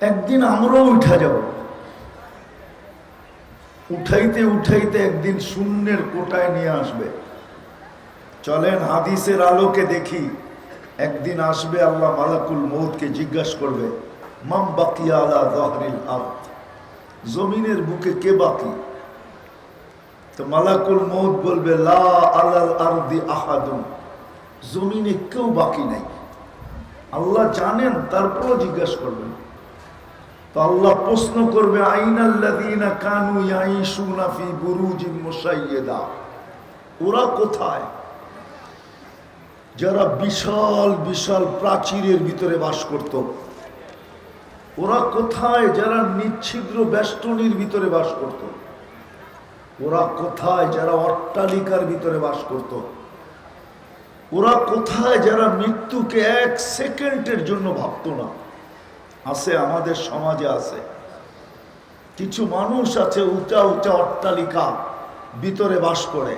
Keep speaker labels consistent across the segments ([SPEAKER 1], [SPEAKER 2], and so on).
[SPEAKER 1] একদিন আমরাও উঠা যাব। উঠাইতে উঠাইতে একদিন শূন্যের কোটায় নিয়ে আসবে। চলেন হাদিসের আলোকে দেখি, একদিন আসবে আল্লাহ মালাকুল মৌতকে জিজ্ঞাসা করবে, মাম বাকি আলা দহরিল আর্থ জমিনের বুকে কে বাকি? তো মালাকুল মৌত বলবে, লা আলাল আরদি আহাদুন। জমিনে কেউ বাকি নাই। আল্লাহ জানেন, তারপরও জিজ্ঞাসা করবেন। তো আল্লাহ প্রশ্ন করবে, আইনাল্লাযীনা কানু ইয়াইশুনা ফি মুসাইয়্যিদা ওরা কোথায়? যারা বিশাল বিশাল প্রাচীরের ভিতরে বাস করত। ওরা কোথায়? যারা নিচ্ছিদ্র বেষ্টনীর ভিতরে বাস করত। ওরা কোথায়? যারা অট্টালিকার ভিতরে বাস করত। ওরা কোথায়? যারা মৃত্যুকে এক সেকেন্ডের জন্য ভাবতো না। আছে, আমাদের সমাজে আছে। কিছু মানুষ আছে, উঁচা উঁচা অট্টালিকা ভিতরে বাস করে।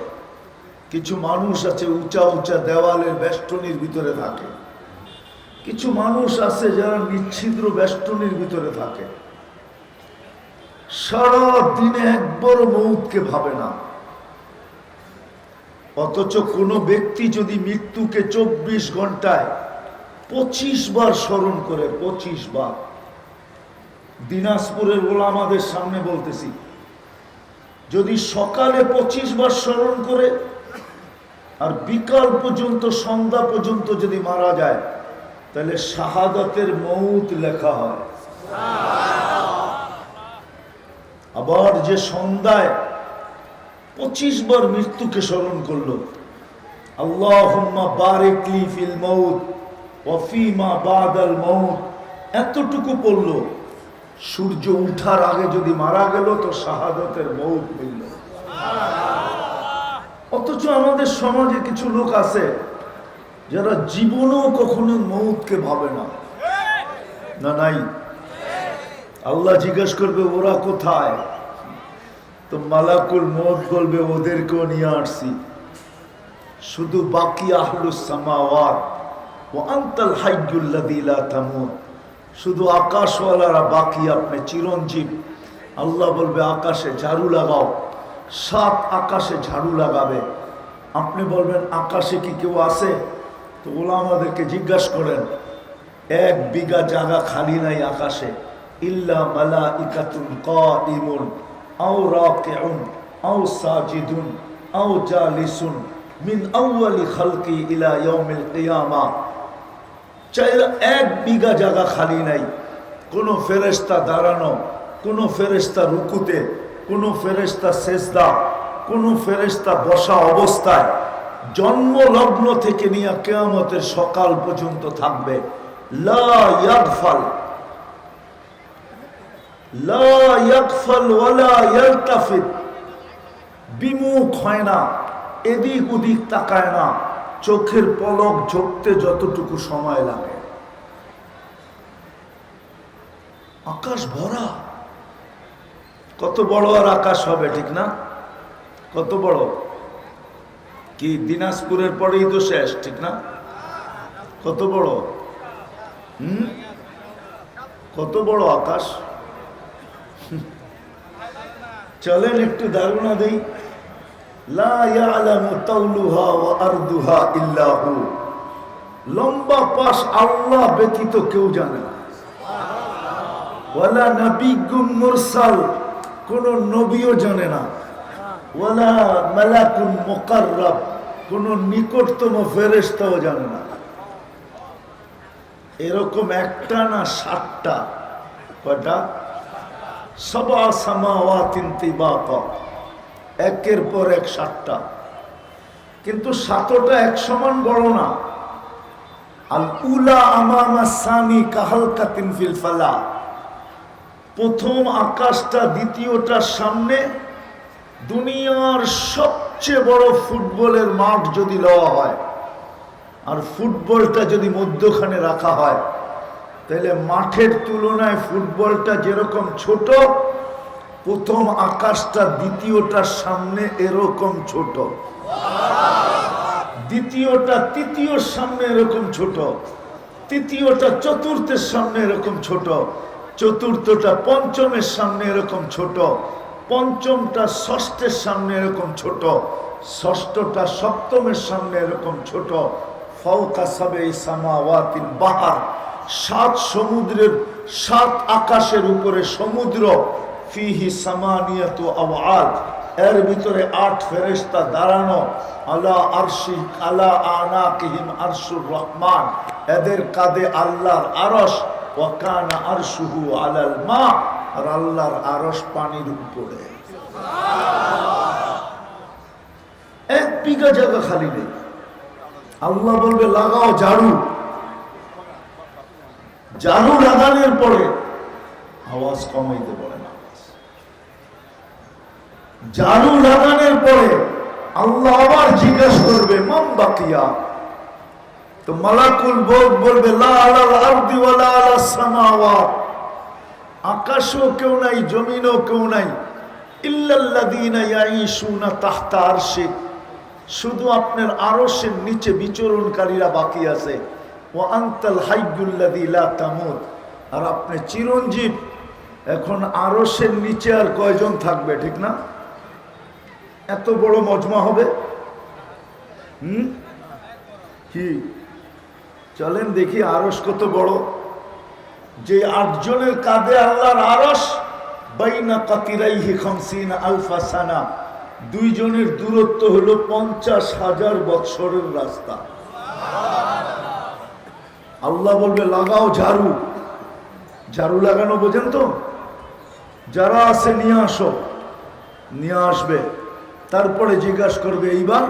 [SPEAKER 1] কিছু মানুষ আছে, উঁচা উঁচা দেওয়ালের বেষ্টনীর ভিতরে থাকে। কিছু মানুষ আছে, যারা নিচ্ছিদ্র বেষ্টনীর ভিতরে থাকে। সারা দিনে একবার মৌতকে ভাবে না। অথচ কোনো ব্যক্তি যদি মৃত্যুকে চব্বিশ ঘন্টায় পঁচিশ বার স্মরণ করে, পঁচিশ বার। দিনাজপুরের আমাদের সামনে বলতেছি, যদি সকালে পঁচিশ বার স্মরণ করে আর বিকাল পর্যন্ত, সন্ধ্যা পর্যন্ত যদি মারা যায়, তাহলে শাহাদাতের মৌত লেখা হয়। আবার যে সন্ধ্যায় পঁচিশ বার মৃত্যুকে স্মরণ করল আল্লাহ বারেকলি ফিল মৌত। ওয়ফিমা বাদাল মৌত। এতটুকু পড়ল। সূর্য উঠার আগে যদি মারা গেল, তো শাহাদতের মৌত মিলল। অথচ আমাদের সমাজে কিছু লোক আছে, যারা জীবনও কখনো মৌতকে ভাবে না। না নাই? আল্লাহ জিজ্ঞেস করবে, ওরা কোথায়? তো মালাকুল মৌত বলবে, ওদেরকেও নিয়ে আসছি। শুধু বাকি আহলুস সামাওয়াত। ও আন্তাল হাইয়ুল্লাযী শুধু আকাশওয়ালারা বাকি, আপনি চিরঞ্জীব। আল্লাহ বলবে, আকাশে ঝাড়ু লাগাও। সাত আকাশে ঝাড়ু লাগাবে। আপনি বলবেন, আকাশে কি কেউ আছে? তো ওলা আমাদেরকে জিজ্ঞাসা করেন, এক বিঘা জায়গা খালি নাই আকাশে। ইল্লা মালা ইকাতুন ক ইমুন আও রাকিউন, আও সাজিদুন, আও জালিসুন। মিন আউয়ালি খালকি ইলা ইয়াউমিল কিয়ামা। চাইলে এক বিঘা জায়গা খালি নাই। কোনো ফেরেস্তা দাঁড়ানো, কোনো ফেরেস্তা রুকুতে, কোনো ফেরেস্তা শেষদা কোনো ফেরেস্তা বসা অবস্থায় জন্ম লগ্ন থেকে নিয়ে কেয়ামতের সকাল পর্যন্ত থাকবে। লা ইয়াগফাল লা ইয়াগফাল ওয়ালা ইয়ালতাফিত। বিমুখ হয় না এদিক ওদিক তাকায় না। চোখের পলক ঝরতে যতটুকু সময় লাগে। আকাশ ভরা। কত বড় আর আকাশ হবে, ঠিক না? কত বড়? কি দিনাজপুরের পরেই তো শেষ, ঠিক না? কত বড়? হুম? কত বড় আকাশ। চলেন একটু ধারণা দেই। লম্বা পাশ আল্লাহ ব্যতীত কেউ জানে না। ওয়ালা কোন নবীও জানে না। মুকাররাব নিকটতম ফেরেশতাও জানে না। এরকম একটা না সাতটা। কয়টা? সবা সামাওয়াতিন তিবাকা একের পর এক সাতটা। কিন্তু সাতটা এক সমান বড় না। আল উলা আমামা সানি ফালা। প্রথম আকাশটা, দ্বিতীয়টার সামনে দুনিয়ার সবচেয়ে বড় ফুটবলের মাঠ যদি লওয়া হয়, আর ফুটবলটা যদি মধ্যখানে রাখা হয়, তাহলে মাঠের তুলনায় ফুটবলটা যেরকম ছোট প্রথম আকাশটা দ্বিতীয়টার সামনে এরকম ছোট। দ্বিতীয়টা তৃতীয়র সামনে এরকম ছোট। তৃতীয়টা, চতুর্থের সামনে এরকম ছোট। চতুর্থটা, পঞ্চমের সামনে এরকম ছোট। পঞ্চমটা, ষষ্ঠের সামনে এরকম ছোট। ষষ্ঠটা, সপ্তমের সামনে এরকম ছোট। সাত সমুদ্রের, সাত আকাশের উপরে সমুদ্র। ফিহি আওয়াল এর ভিতরে আট ফেরেশতা দাঁড়ানো। আলা আরশি আরশুর রহমান। এদের আল্লাহর আরশুহু আলাল মা। আর আল্লাহর পানির উপরে। এক বিঘা জায়গা খালি নেই। আল্লাহ বলবে, লাগাও ঝাড়ু। ঝাড়ু লাগানোর পরে আওয়াজ কমাইতে পারে। ঝাড়ু লাগানোর পরে আল্লাহ আবার জিজ্ঞাসা করবে মাম বাকিয়া? তো মালাকুল বোধ বলবে আকাশও কেউ নাই, জমিনও কেউ নাই শুধু আপনার আরশের নিচে বিচরণকারীরা বাকি আছে। ও আন্তাল আর আপনি চিরঞ্জীব, এখন আরশের নিচে আর কয়জন থাকবে, ঠিক না? এত বড় মজমা হবে? হুম? কি? চলেন দেখি আরস কত বড়। যে আটজনের কাঁধে আল্লাহর আরস বাইনা কাতিরাইহি আলফা সানা। দুইজনের দূরত্ব হলো পঞ্চাশ হাজার বৎসরের রাস্তা। আল্লাহ বলবে, লাগাও ঝাড়ু। ঝাড়ু লাগানো বোঝেন তো? যারা আছে নিয়ে আসো। নিয়ে আসবে। তারপরে জিজ্ঞাসা করবে, এইবার?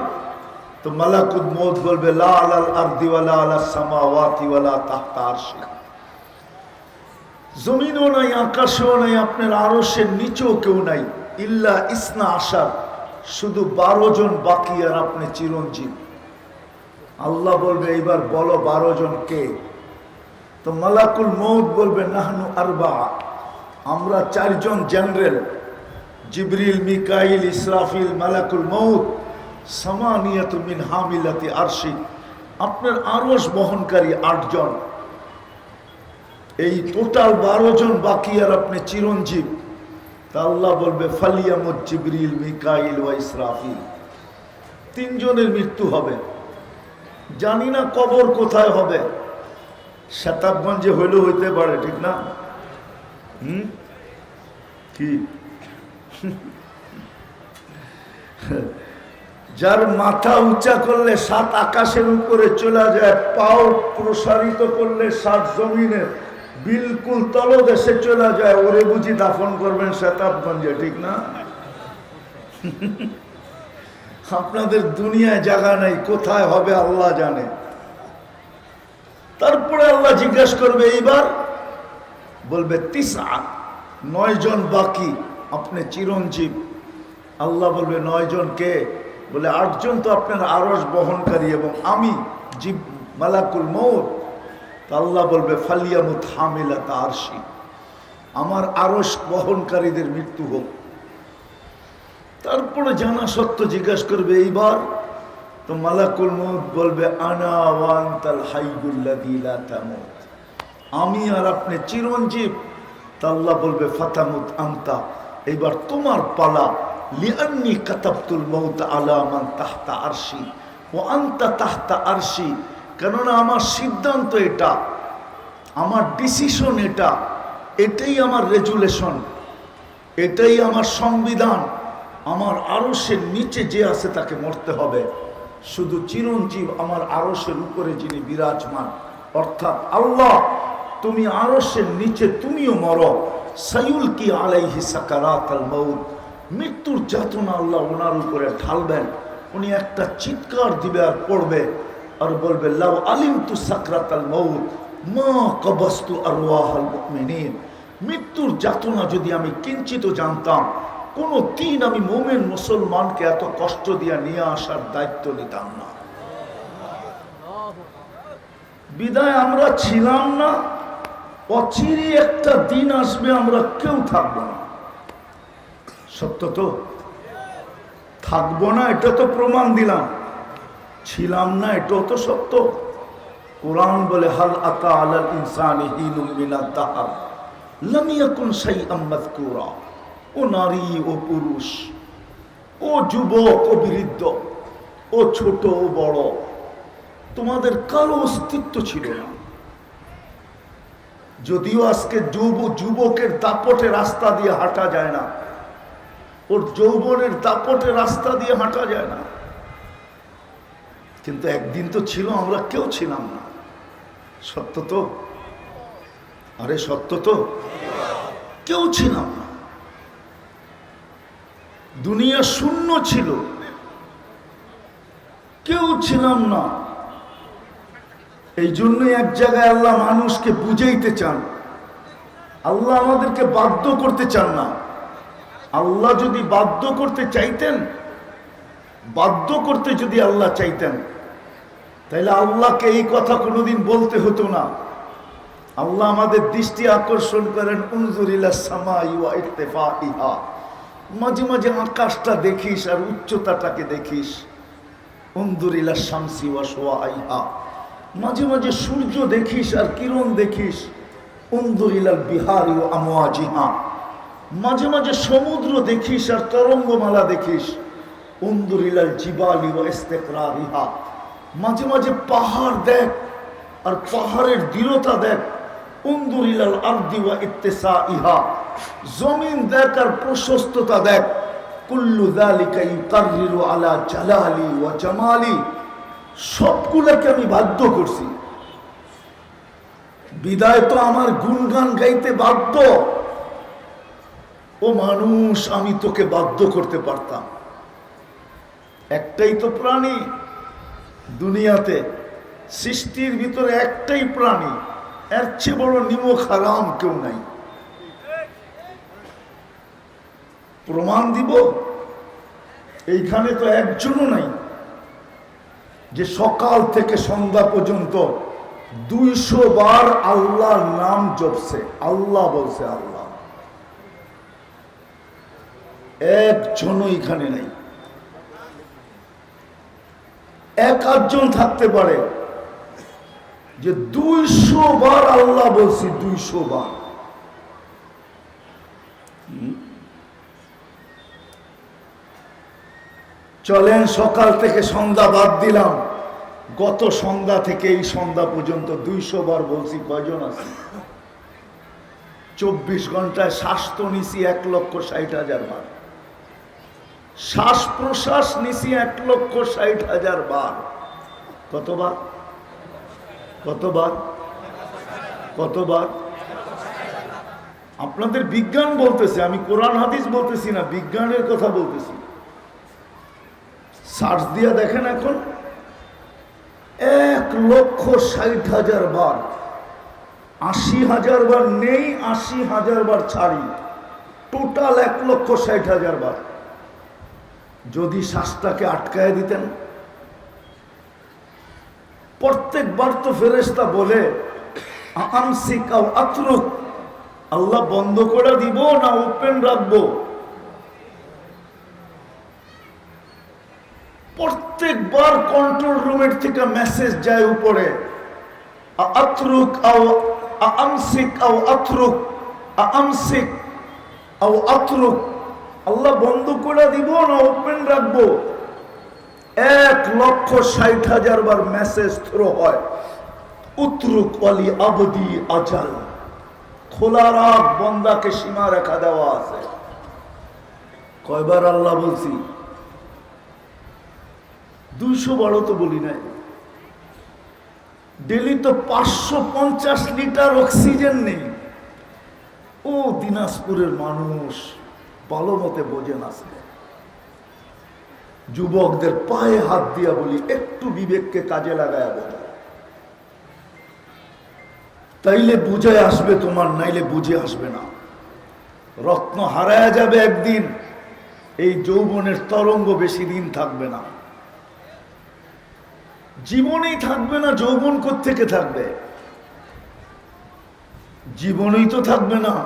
[SPEAKER 1] তো মালাকুদ মৌত বলবে লা আলাল আরদিওয়ালা আলা সামাওয়াতিওয়ালা তাহতা জমিনও নাই, আকাশেও নাই, আপনার আরশের নিচেও কেউ নাই, ইল্লা ইসনা আসার শুধু বারো জন বাকি আর আপনি চিরঞ্জীব। আল্লাহ বলবে, এইবার বলো বারো জন কে? তো মালাকুল মৌত বলবে, নাহনু আরবা আমরা চারজন জেনারেল। জিবরিল, মিকাইল, ইসরাফিল, মালাকুল মৌত সামানিয়াত মিন হামিলাতি আরশি। আপনার আরশ বহনকারী আটজন। এই টোটাল বারো জন বাকি আর আপনি চিরঞ্জীব। তা আল্লাহ বলবে ফালিয়ামত জিবরিল, মিকাইল ওয়া ইসরাফিল। তিনজনের মৃত্যু হবে। জানি না কবর কোথায় হবে। শতাবগঞ্জে হইলেও হইতে পারে, ঠিক না? হুম? কি? যার মাথা উঁচা করলে সাত আকাশের উপরে চলে যায়, পাও প্রসারিত করলে সাত জমিনে, বিলকুল তলদেশে চলে যায়। ওরে বুঝি দাফন করবেন শতাবগঞ্জে ঠিক না? আপনাদের দুনিয়ায় জায়গা নেই, কোথায় হবে আল্লাহ জানে। তারপরে আল্লাহ জিজ্ঞাসা করবে, এইবার বলবে তিসা নয় জন বাকি আপনি চিরঞ্জীব। আল্লাহ বলবে, নয় জন কে? বলে, আটজন তো আপনার আরস বহনকারী এবং আমি জীব, মালাকুল মৌত তা আল্লাহ বলবে, ফালিয়ামুত হামিলা তারসি আমার আরস বহনকারীদের মৃত্যু হোক। তারপরে জানা সত্য জিজ্ঞাসা করবে, এইবার? তো মালাকুল মৌত বলবে, আনা ওয়ান্তাল হাইগুল্লাযী লা তামুত। আমি আর আপনি চিরঞ্জীব। তা আল্লাহ বলবে, ফাতামুত আন্তা। এইবার তোমার পালা। লিআন্নি কাতাবতুল মৌত আলা মান তাহতা আরশি ও আন্তা তাহতা আরশি। কেননা আমার সিদ্ধান্ত এটা, আমার ডিসিশন এটা, এটাই আমার রেজুলেশন এটাই আমার সংবিধান। আমার আরসের নিচে যে আছে তাকে মরতে হবে। শুধু চিরঞ্জীব আমার আরসের উপরে যিনি বিরাজমান, অর্থাৎ আল্লাহ তুমি আরসের নিচে তুমিও মরো। সাইউল কি আলাইহি সাকারাত আল মৌত মৃত্যুর যাতনা আল্লাহ ওনার উপরে ঢালবেন। উনি একটা চিৎকার দিবে আর পড়বে। আর বলবে, লাউ আলিম তু সাকরাত আল মা কবস্তু আর ওয়াহাল মৃত্যুর যাতনা যদি আমি কিঞ্চিত জানতাম, কোনো দিন আমি মোমেন মুসলমানকে এত কষ্ট দিয়া নিয়ে আসার দায়িত্ব নিতাম না। বিদায় আমরা ছিলাম না। অচিরে একটা দিন আসবে, আমরা কেউ থাকব না। সত্য তো? থাকব না, এটা তো প্রমাণ দিলাম। ছিলাম না, এটাও তো সত্য। কোরআন বলে, হাল আতা আলাল ইনসানি আম্মাদ ও নারী, ও পুরুষ, ও যুবক, ও বৃদ্ধ, ও ছোট, ও বড়, তোমাদের কারও অস্তিত্ব ছিল না। যদিও আজকে যুব যুবকের দাপটে রাস্তা দিয়ে হাঁটা যায় না, ওর যৌবনের দাপটে রাস্তা দিয়ে হাঁটা যায় না। কিন্তু একদিন তো ছিল, আমরা কেউ ছিলাম না। সত্য তো? আরে সত্য তো? কেউ ছিলাম না। দুনিয়া শূন্য ছিল, কেউ ছিলাম না। এই জন্যই এক জায়গায় আল্লাহ মানুষকে বুঝাইতে চান। আল্লাহ আমাদেরকে বাধ্য করতে চান না। আল্লাহ যদি বাধ্য করতে চাইতেন, বাধ্য করতে যদি আল্লাহ চাইতেন তাহলে আল্লাহকে এই কথা কোনোদিন বলতে হতো না। আল্লাহ আমাদের দৃষ্টি আকর্ষণ করেন মাঝে মাঝে আকাশটা দেখিস আর উচ্চতাটাকে দেখিস। উন্দুরিলা শামসি ওয়া সোয়া আইহা মাঝে মাঝে সূর্য দেখিস আর কিরণ দেখিস। উন্দুরিলাল বিহারি ও আমোয়াজিহা মাঝে মাঝে সমুদ্র দেখিস আর তরঙ্গমালা দেখিস। উন্দুরিলাল জিবালি ও ইস্তেকরারিহা। মাঝে মাঝে পাহাড় দেখ আর পাহাড়ের দৃঢ়তা দেখ। উন্দুরিলাল আরদি ওয়া ইত্তেসা ইহা জমিন দেখ আর প্রশস্ততা দেখ। কুল্লু যালিকা ইউকাররিরু আলা জালালি ওয়া জামালি। সবগুলোকে আমি বাধ্য করছি। বিদায় তো আমার গুণগান গাইতে বাধ্য। ও মানুষ, আমি তোকে বাধ্য করতে পারতাম। একটাই তো প্রাণী দুনিয়াতে, সৃষ্টির ভিতরে একটাই প্রাণী। এর চেয়ে বড় নিমক হারাম কেউ নাই। প্রমাণ দিব? এইখানে তো একজনও নাই। যে সকাল থেকে সন্ধ্যা পর্যন্ত দুইশো বার আল্লাহর নাম জপছে। আল্লাহ বলছে, আল্লাহ, একজনও এখানে নাই। এক আধজন থাকতে পারে যে দুইশো বার আল্লাহ বলছি, দুইশো বার। চলেন, সকাল থেকে সন্ধ্যা বাদ দিলাম। গত সন্ধ্যা থেকে এই সন্ধ্যা পর্যন্ত দুইশো বার বলছি কয়জন আছে? চব্বিশ ঘন্টায় শ্বাস তো নিছি এক লক্ষ ষাট হাজার বার। শ্বাস প্রশ্বাস নিছি এক লক্ষ ষাট হাজার বার। কতবার? কতবার? কতবার? আপনাদের বিজ্ঞান বলতেছে, আমি কোরআন হাদিস বলতেছি না, বিজ্ঞানের কথা বলতেছি। সার্চ দিয়ে দেখেন এখন। এক লক্ষ ষাট হাজার বার, আশি হাজার বার নেই, আশি হাজার বার ছাড়ি। টোটাল এক লক্ষ ষাট হাজার বার। যদি শ্বাসটাকে আটকায় দিতেন। প্রত্যেকবার তো ফেরেস্তা বলে আতরুক, আল্লাহ বন্ধ করে দিব না ওপেন রাখব। প্রত্যেকবার কন্ট্রোল রুমের থেকে মেসেজ যায় উপরে। আতরুক আও আমসিক আও আতরুক আমসিক আও আতরুক। আল্লাহ বন্ধ করে দিব না ওপেন রাখব। এক লক্ষ ষাট হাজার বার মেসেজ থ্রো হয়। উতরুক অলি আবদি আজাল। খোলা রাখ বন্দাকে সীমা রেখা দেওয়া আছে। কয়বার আল্লাহ বলছি দুইশো বারো তো বলি নাই। ডেলি তো পাঁচশো পঞ্চাশ লিটার অক্সিজেন নেই। ও দিনাজপুরের মানুষ ভালো মতে বোঝেন আসলে। যুবকদের পায়ে হাত দিয়া বলি, একটু বিবেককে কাজে লাগায় বোঝা তাইলে বুঝে আসবে তোমার, নাইলে বুঝে আসবে না। রত্ন হারায় যাবে একদিন, এই যৌবনের তরঙ্গ বেশি দিন থাকবে না। জীবনেই থাকবে না যৌবন থেকে থাকবে? জীবনেই তো থাকবে না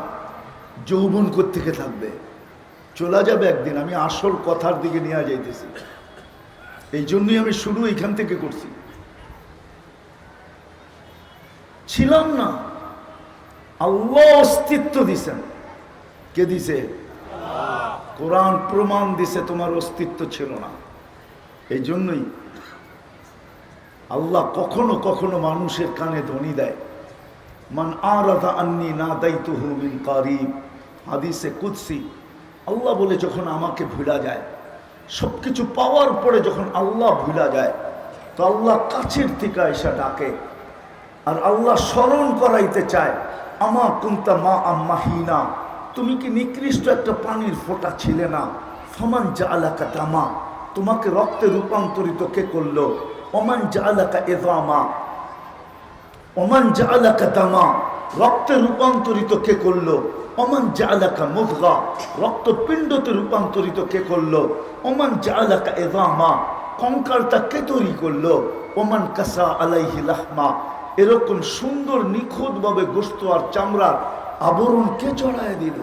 [SPEAKER 1] যৌবন থেকে থাকবে? চলে যাবে একদিন আমি আসল কথার দিকে নিয়ে যাইতেছি। এই জন্যই আমি শুরু এখান থেকে করছি। ছিলাম না আল্লাহ অস্তিত্ব দিছেন। কে দিছে? কোরআন প্রমাণ দিছে তোমার অস্তিত্ব ছিল না। এই জন্যই আল্লাহ কখনো কখনো মানুষের কানে ধ্বনি দেয়। মান আরাদা আন্নি না দায়িত্ব মিন কারিব। হাদিসে কুৎসি আল্লাহ বলে যখন আমাকে ভুলা যায় সব কিছু পাওয়ার পরে যখন আল্লাহ ভুলা যায়, তো আল্লাহ কাছের থেকে এসে ডাকে। আর আল্লাহ স্মরণ করাইতে চায়, আমা কুন্তা মা আম্মাহিনা তুমি কি নিকৃষ্ট একটা পানির ফোঁটা ছিলে না? ফমান যা আলাকা দামা, তোমাকে রক্তে রূপান্তরিত কে করল? ওমান জালাকা এদামা ওমান যা আলাকা দামা। রক্তে রূপান্তরিত কে করল? ওমান জালাকা মুদগা। রক্তপিণ্ডতে রূপান্তরিত কে করল? ওমান জালাকা এদামা কঙ্কালটা কে তৈরি করল? ওমান কাসা আলাইহি লাহমা। এরকম সুন্দর নিখুঁতভাবে গোস্ত আর চামড়ার আবরণ কে চড়ায় দিল?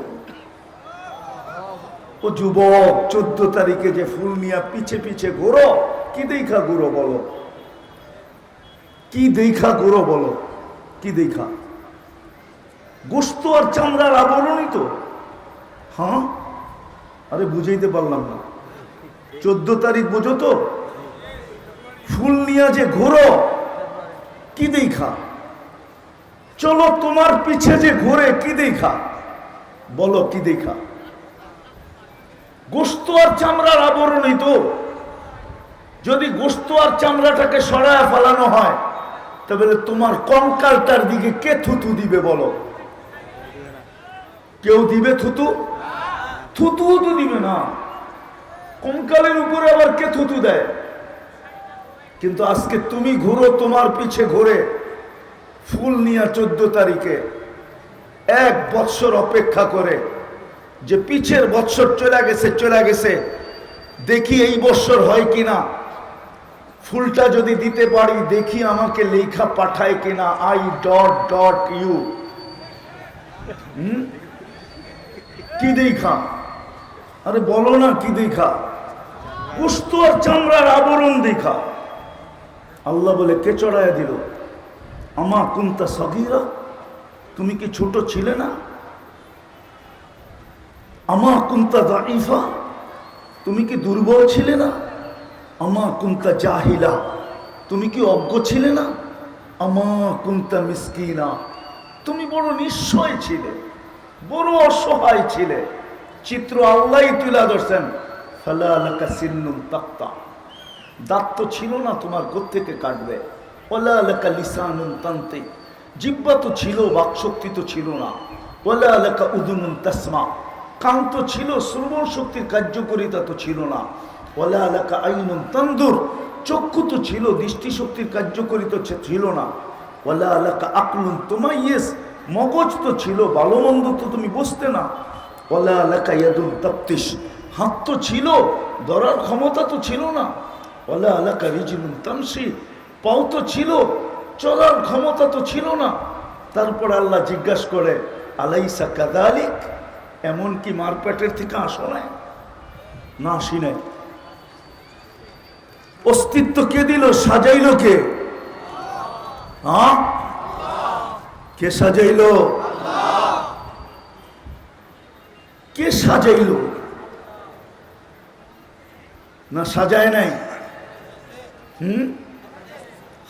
[SPEAKER 1] ও যুবক, চোদ্দ তারিখে যে ফুল নিয়ে পিছে পিছে ঘোরো, কি দেখা ঘুরো বলো? দেখা ঘুরো বলো? কি দেখা? গোস্ত আর চামড়ার আবরণই তো। হ্যাঁ আরে বুঝাইতে পারলাম না। চোদ্দ তারিখ বোঝো তো? ফুল নিয়ে যে ঘোরো। কি দেখা? চলো তোমার পিছে যে ঘোরে, কি দেখা? বলো, কি দেখা? গোস্ত আর চামড়ার আবরণই তো। যদি গোস্ত আর চামড়াটাকে সরায় ফেলানো হয় তবে তোমার কঙ্কালটার দিকে কে থুতু দিবে বলো? কেউ দিবে থুতু? থুতু তো দিবে না। কঙ্কালের উপরে আবার কে থুতু দেয়? কিন্তু আজকে তুমি ঘুরো তোমার পিছে ঘুরে, ফুল নিয়ে চোদ্দ তারিখে, এক বৎসর অপেক্ষা করে, যে পিছের বৎসর চলে গেছে চলে গেছে, দেখি এই বৎসর হয় কিনা। ফুলটা যদি দিতে পারি, দেখি আমাকে লেখা পাঠায় কিনা। আই ডট ডট ইউ কি দেখা? আরে বলো না কি দেখা? কুস্ত আর চামড়ার আবরণ দেখা। আল্লাহ বলে, কে চড়ায় দিল? আমা কুন্তা সগিরা? তুমি কি ছোট ছিলে না? আমা কুন্তা দাইফা তুমি কি দুর্বল ছিলে না? আমা কুন্তা জাহিলা। তুমি কি অজ্ঞ ছিলে না? আমা কুন্তা মিসকিনা। তুমি বড় নিশ্চয় ছিলে, বড় অসহায় ছিলে। চিত্র আল্লাহ তুলা ধরছেন, ফালা আলাকা সিন্নুম তাক্তা। দাঁত তো ছিল না তোমার থেকে কাটবে ওলা আলাকা লিসানুন তান্তে। জিব্বা তো ছিল, বাকশক্তি তো ছিল না ওলা আলাকা উদুনুন তাসমা। কান তো ছিল, শ্রবণ শক্তির কার্যকরিতা তো ছিল না। আইনুন তন্দুর চক্ষু তো ছিল, দৃষ্টিশক্তির কার্যকরিতা ছিল না। ওলা আলাকা আকলুন তোমার ইয়েস মগজ তো ছিল ভালো মন্দ তো তুমি বসতে না। ওলা আলাকা ইয়াদুন তপ্তিস হাত তো ছিল, ধরার ক্ষমতা তো ছিল না। ওলা আলাকা রিজিনুন তামসি। পাও তো ছিল, চলার ক্ষমতা তো ছিল না। তারপর আল্লাহ জিজ্ঞাসা করে, আলাইসা কাদালিক? এমন কি মারপেটের থেকে আসো না, আসি নাই। অস্তিত্ব কে দিল? সাজাইল কে? হ্যাঁ? কে সাজাইল? কে সাজাইল? না সাজায় নাই? হুম?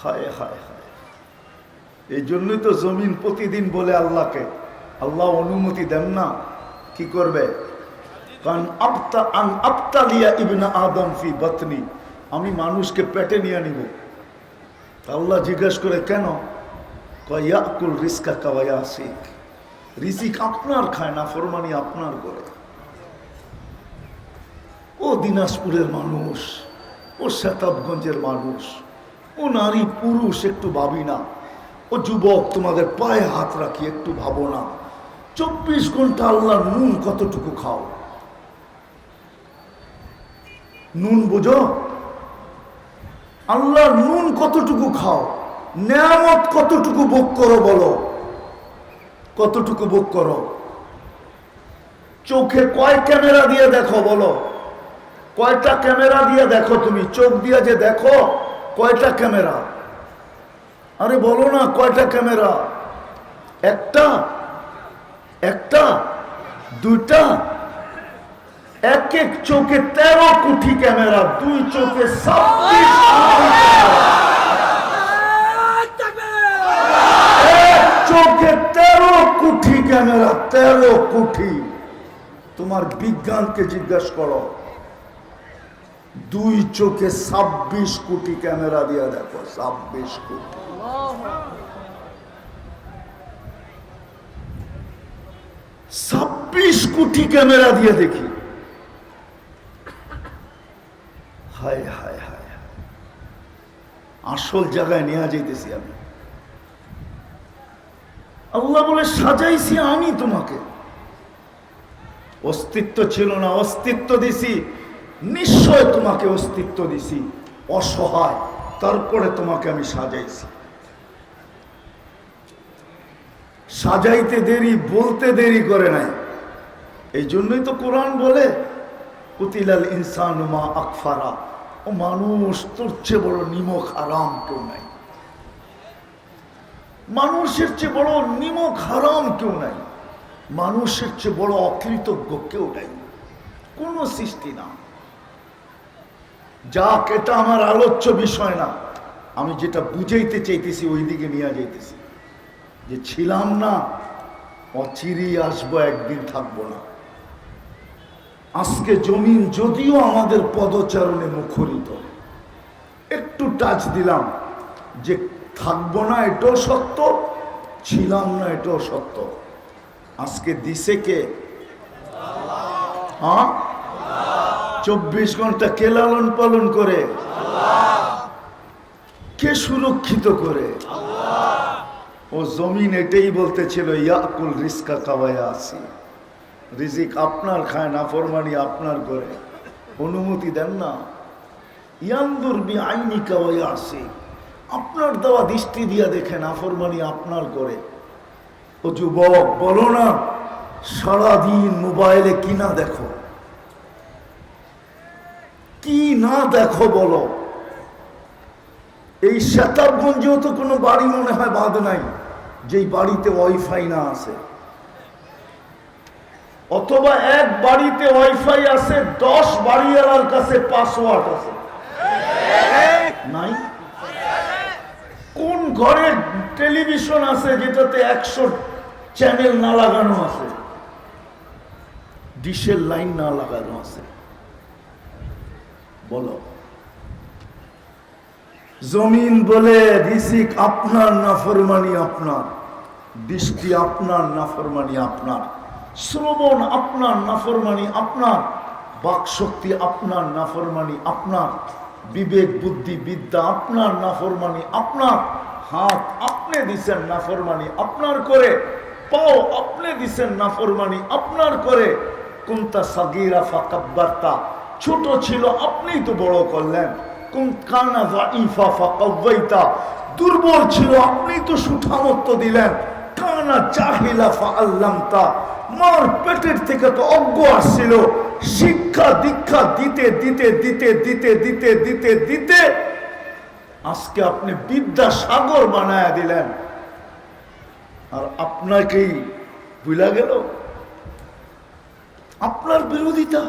[SPEAKER 1] হায় হায় হায়। এই জন্যই তো জমিন প্রতিদিন বলে আল্লাহকে। আল্লাহ অনুমতি দেন না। কি করবে? কারণ আপতা আন আপতালিয়া ইবনা আদম ফি বতনি। আমি মানুষকে পেটে নিয়ে নিব আল্লাহ জিজ্ঞেস করে, কেন? কয়াকুল রিস্কা কাওয়া শিখ রিজিক আপনার খায় না, ফরমানি আপনার করে। ও দিনাজপুরের মানুষ, ও শেতাবগঞ্জের মানুষ, ও নারী পুরুষ একটু ভাবি না, ও যুবক তোমাদের পায়ে হাত রাখি, একটু ভাবো না। চব্বিশ ঘণ্টা আল্লাহ নুন কতটুকু খাও? নুন বুঝো? আল্লাহ নুন কতটুকু খাও, নেয়ামত কতটুকু ভোগ করো বলো। কতটুকু ভোগ করো। চোখে কয় ক্যামেরা দিয়ে দেখো বলো। কয়টা ক্যামেরা দিয়ে দেখো তুমি? চোখ দিয়ে যে দেখো, কয়টা ক্যামেরা? আরে বলো না, কয়টা ক্যামেরা? একটা একটা, দুইটা এক এক চোখে তেরো কোটি ক্যামেরা, দুই চোখে চোখে তেরো কোটি ক্যামেরা, তেরো কোটি তোমার বিজ্ঞানকে জিজ্ঞেস করো। দুই চোখে ছাব্বিশ কোটি ক্যামেরা দিয়ে দেখো, ছাব্বিশ কোটি ছাব্বিশ কোটি ক্যামেরা দিয়ে দেখি। হায় হায় হায়। আসল জায়গায় নেওয়া যাইতেছি আমি। আল্লাহ বলে, সাজাইছি আমি তোমাকে। অস্তিত্ব ছিল না, অস্তিত্ব দিছি। নিশ্চয় তোমাকে অস্তিত্ব দিছি। অসহায়, তারপরে তোমাকে আমি সাজাইছি। সাজাইতে দেরি, বলতে দেরি করে নাই। এই জন্যই তো কোরআন বলে, কুতিলাল ইনসান মা আকফারা। ও মানুষ, তোর চেয়ে বড় নিমক হারাম কেউ নাই। মানুষের চেয়ে বড় নিমক হারাম কেউ নাই। মানুষের চেয়ে বড় অকৃতজ্ঞ কেউ নাই। কোন সৃষ্টি না। যাক, এটা আমার আলোচ্য বিষয় না। আমি যেটা বুঝাইতে চাইতেছি ওই দিকে নিয়ে যাইতেছি। যে ছিলাম না, অচিরেই আসব, একদিন থাকব না। আজকে জমিন যদিও আমাদের পদচারণে মুখরিত, একটু টাচ দিলাম যে থাকব না এটাও সত্য, ছিলাম না এটাও সত্য। আজকে দিছে কে? হ্যাঁ চব্বিশ ঘণ্টা কে লালন পালন করে? কে সুরক্ষিত করে? ও জমিন এটাই বলতেছিল, ইয়াকুল রিস্কা কাবায়া আসি। রিজিক আপনার খায় না, ফরমানি আপনার করে। অনুমতি দেন না। ইয়ান্দুর বি আসি আপনার দেওয়া দৃষ্টি দিয়া দেখে না, ফরমানি আপনার করে। ও যুবক, বলো না, সারাদিন মোবাইলে কি না দেখো? কি না দেখো বলো? এই শেতাবগঞ্জেও তো কোনো বাড়ি মনে হয় বাদ নাই, যেই বাড়িতে ওয়াইফাই না আছে। অথবা এক বাড়িতে ওয়াইফাই আছে দশ বাড়িওয়ালার কাছে পাসওয়ার্ড আছে। নাই। কোন ঘরে টেলিভিশন আছে যেটাতে একশো চ্যানেল না লাগানো আছে? ডিশের লাইন না লাগানো আছে। বলো। জমিন বলে রিসিক আপনার না ফরমানি আপনার। দৃষ্টি আপনার না ফরমানি আপনার। শ্রবণ আপনার, নাফরমানি আপনার, বাকশক্তি আপনার, নাফরমানি আপনার, বিবেক, বুদ্ধি, বিদ্যা আপনার, নাফরমানি আপনার, হাত আপনি দিছেন, নাফরমানি আপনার করে, পাও আপনি দিছেন, নাফরমানি আপনার করে। কোনটা সাগিরা ফাকাব্বার্তা, ছোট ছিল আপনিই তো বড় করলেন। কোন কানা জাইফা ফাকাওয়াইতা, দুর্বল ছিল আপনি তো সুঠামত্ব দিলেন। কানা জাহিলা ফাআল্লামতা। মার পেটের থেকে তো অজ্ঞ আসছিল। শিক্ষা দীক্ষা দিতে দিতে দিতে দিতে দিতে দিতে দিতে আজকে আপনি বিদ্যা সাগর বানায়া দিলেন। আর আপনাকেই ভুলা গেল। আপনার বিরোধিতা